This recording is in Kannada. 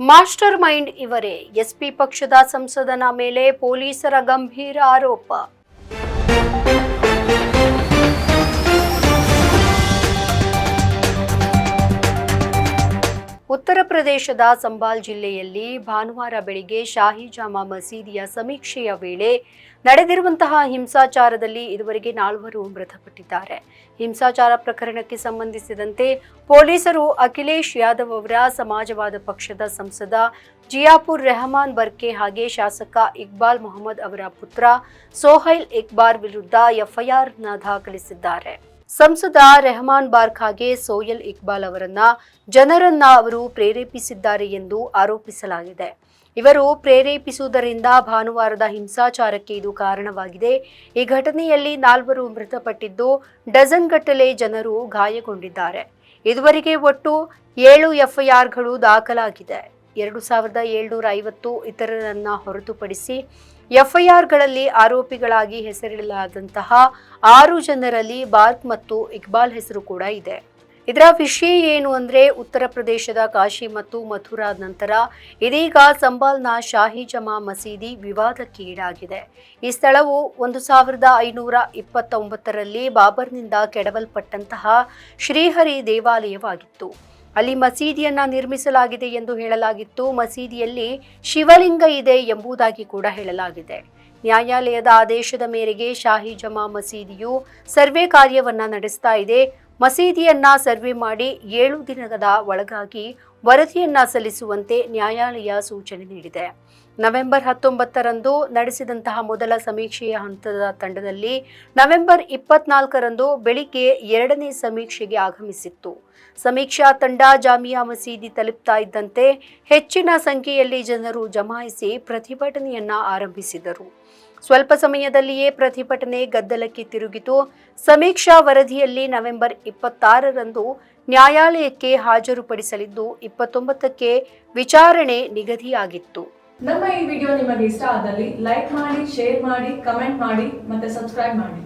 ಮಾಸ್ಟರ್ ಮೈಂಡ್ ಇವರೇ. ಎಸ್ಪಿ ಪಕ್ಷದ ಸಂಸದನ ಮೇಲೆ ಪೊಲೀಸರ ಗಂಭೀರ ಆರೋಪ. ಉತ್ತರ ಪ್ರದೇಶದ ಸಂಬಾಲ್ ಜಿಲ್ಲೆಯಲ್ಲಿ ಭಾನುವಾರ ಬೆಳಿಗ್ಗೆ ಶಾಹಿ ಜಾಮಾ ಮಸೀದಿಯ ಸಮೀಕ್ಷೆಯ ವೇಳೆ ನಡೆದಿರುವಂತಹ ಹಿಂಸಾಚಾರದಲ್ಲಿ ಇದುವರೆಗೆ ನಾಲ್ವರು ಮೃತಪಟ್ಟಿದ್ದಾರೆ. ಹಿಂಸಾಚಾರ ಪ್ರಕರಣಕ್ಕೆ ಸಂಬಂಧಿಸಿದಂತೆ ಪೊಲೀಸರು ಅಖಿಲೇಶ್ ಯಾದವ್ ಅವರ ಸಮಾಜವಾದ ಪಕ್ಷದ ಸಂಸದ ಜಿಯಾಪುರ್ ರೆಹಮಾನ್ ಬರ್ಕೆ ಹಾಗೆ ಶಾಸಕ ಇಕ್ಬಾಲ್ ಮೊಹಮ್ಮದ್ ಅವರ ಪುತ್ರ ಸೋಹೈಲ್ ಇಕ್ಬಾರ್ ವಿರುದ್ಧ ಎಫ್ಐಆರ್ನ ದಾಖಲಿಸಿದ್ದಾರೆ. ಸಂಸದ ರೆಹಮಾನ್ ಬಾರ್ಖಾಗೆ ಸೋಯಲ್ ಇಕ್ಬಾಲ್ ಅವರನ್ನ ಜನರನ್ನ ಅವರು ಪ್ರೇರೇಪಿಸಿದ್ದಾರೆ ಎಂದು ಆರೋಪಿಸಲಾಗಿದೆ. ಇವರು ಪ್ರೇರೇಪಿಸುವುದರಿಂದ ಭಾನುವಾರದ ಹಿಂಸಾಚಾರಕ್ಕೆ ಇದು ಕಾರಣವಾಗಿದೆ. ಈ ಘಟನೆಯಲ್ಲಿ ನಾಲ್ವರು ಮೃತಪಟ್ಟಿದ್ದು ಡಜನ್ ಗಟ್ಟಲೆ ಜನರು ಗಾಯಗೊಂಡಿದ್ದಾರೆ. ಇದುವರೆಗೆ ಒಟ್ಟು ಏಳು ಎಫ್ಐಆರ್ಗಳು ದಾಖಲಾಗಿದೆ. ಎರಡು ಸಾವಿರದ ಏಳ್ನೂರ ಐವತ್ತು ಇತರರನ್ನ ಹೊರತುಪಡಿಸಿ ಎಫ್ಐಆರ್ಗಳಲ್ಲಿ ಆರೋಪಿಗಳಾಗಿ ಹೆಸರಿಡಲಾದಂತಹ ಆರು ಜನರಲ್ಲಿ ಬಾರ್ಕ್ ಮತ್ತು ಇಕ್ಬಾಲ್ ಹೆಸರು ಕೂಡ ಇದೆ. ಇದರ ವಿಷಯ ಏನು ಅಂದರೆ ಉತ್ತರ ಪ್ರದೇಶದ ಕಾಶಿ ಮತ್ತು ಮಥುರಾದ ನಂತರ ಇದೀಗ ಸಂಬಾಲ್ನ ಶಾಹಿ ಜಮಾ ಮಸೀದಿ ವಿವಾದಕ್ಕೆ ಈಡಾಗಿದೆ ಈ ಸ್ಥಳವು ಒಂದು ಸಾವಿರದ ಐನೂರ ಇಪ್ಪತ್ತೊಂಬತ್ತರಲ್ಲಿ ಬಾಬರ್ನಿಂದ ಕೆಡವಲ್ಪಟ್ಟಂತಹ ಶ್ರೀಹರಿ ದೇವಾಲಯವಾಗಿತ್ತು. ಅಲ್ಲಿ ಮಸೀದಿಯನ್ನ ನಿರ್ಮಿಸಲಾಗಿದೆ ಎಂದು ಹೇಳಲಾಗಿತ್ತು. ಮಸೀದಿಯಲ್ಲಿ ಶಿವಲಿಂಗ ಇದೆ ಎಂಬುದಾಗಿ ಕೂಡ ಹೇಳಲಾಗಿದೆ. ನ್ಯಾಯಾಲಯದ ಆದೇಶದ ಮೇರೆಗೆ ಶಾಹಿ ಜಮಾ ಮಸೀದಿಯು ಸರ್ವೆ ಕಾರ್ಯವನ್ನ ನಡೆಸ್ತಾ ಇದೆ. ಮಸೀದಿಯನ್ನ ಸರ್ವೆ ಮಾಡಿ ಏಳು ದಿನದ ಒಳಗಾಗಿ ವರದಿಯನ್ನ ಸಲ್ಲಿಸುವಂತೆ ನ್ಯಾಯಾಲಯ ಸೂಚನೆ ನೀಡಿದೆ. ನವೆಂಬರ್ ಹತ್ತೊಂಬತ್ತರಂದು ನಡೆಸಿದಂತಹ ಮೊದಲ ಸಮೀಕ್ಷೆಯ ಹಂತದ ತಂಡದಲ್ಲಿ ನವೆಂಬರ್ ಇಪ್ಪತ್ನಾಲ್ಕರಂದು ಬೆಳಿಗ್ಗೆ ಎರಡನೇ ಸಮೀಕ್ಷೆಗೆ ಆಗಮಿಸಿತ್ತು. ಸಮೀಕ್ಷಾ ತಂಡ ಜಾಮಿಯಾ ಮಸೀದಿ ತಲುಪ್ತಾ ಇದ್ದಂತೆ ಹೆಚ್ಚಿನ ಸಂಖ್ಯೆಯಲ್ಲಿ ಜನರು ಜಮಾಯಿಸಿ ಪ್ರತಿಭಟನೆಯನ್ನ ಆರಂಭಿಸಿದರು. ಸ್ವಲ್ಪ ಸಮಯದಲ್ಲಿಯೇ ಪ್ರತಿಭಟನೆ ಗದ್ದಲಕ್ಕೆ ತಿರುಗಿತು. ಸಮೀಕ್ಷಾ ವರದಿಯಲ್ಲಿ ನವೆಂಬರ್ ಇಪ್ಪತ್ತಾರರಂದು ನ್ಯಾಯಾಲಯಕ್ಕೆ ಹಾಜರುಪಡಿಸಲಿದ್ದು, ಇಪ್ಪತ್ತೊಂಬತ್ತಕ್ಕೆ ವಿಚಾರಣೆ ನಿಗದಿಯಾಗಿತ್ತು. ನಮ್ಮ ಈ ವಿಡಿಯೋ ನಿಮಗೆ ಇಷ್ಟ ಆದಲ್ಲಿ ಲೈಕ್ ಮಾಡಿ, ಶೇರ್ ಮಾಡಿ, ಕಮೆಂಟ್ ಮಾಡಿ ಮತ್ತೆ ಸಬ್ಸ್ಕ್ರೈಬ್ ಮಾಡಿ.